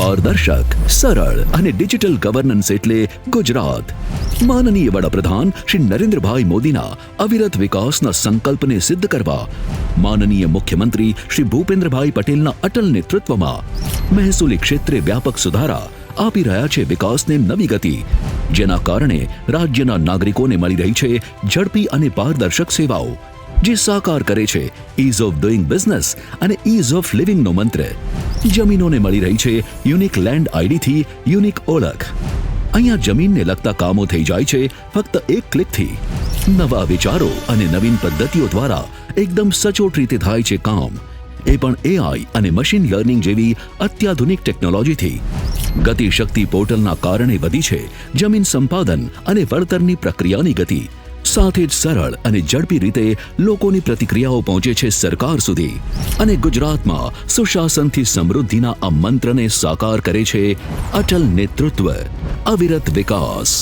પારદર્શક, સરળ અને ડિજિટલ ગવર્નન્સ એટલે ગુજરાત. માનનીય વડાપ્રધાન શ્રી નરેન્દ્રભાઈ મોદીના અવિરત વિકાસના સંકલ્પને સિદ્ધ કરવા. માનનીય મુખ્યમંત્રી શ્રી ભૂપેન્દ્રભાઈ પટેલના અટલ નેતૃત્વમાં મહેસૂલી ક્ષેત્રે વ્યાપક સુધારા આપી રહ્યા છે વિકાસને નવી ગતિ. જેના કારણે રાજ્યના નાગરિકોને મળી રહી છે ઝડપી અને પારદર્શક સેવાઓ, જે સાકાર કરે છે ઇઝ ઓફ ડુઈંગ બિઝનેસ અને ઇઝ ઓફ લિવિંગનો મંત્ર. જમીનોને મળી રહી છે યુનિક લેન્ડ આઈડીથી યુનિક ઓળખ. અહીંયા જમીનને લગતા કામો થઈ જાય છે ફક્ત એક ક્લિકથી. નવા વિચારો અને નવીન પદ્ધતિઓ દ્વારા એકદમ સચોટ રીતે થાય છે કામ. એ પણ એઆઈ અને મશીન લર્નિંગ જેવી અત્યાધુનિક ટેકનોલોજીથી. ગતિશક્તિ પોર્ટલના કારણે વધી છે જમીન સંપાદન અને વળતરની પ્રક્રિયાની ગતિ. સાથે જ સરળ અને ઝડપી રીતે લોકોની પ્રતિક્રિયાઓ પહોંચે છે સરકાર સુધી. અને ગુજરાતમાં સુશાસનથી સમૃદ્ધિના આ મંત્રને સાકાર કરે છે અટલ નેતૃત્વ, અવિરત વિકાસ.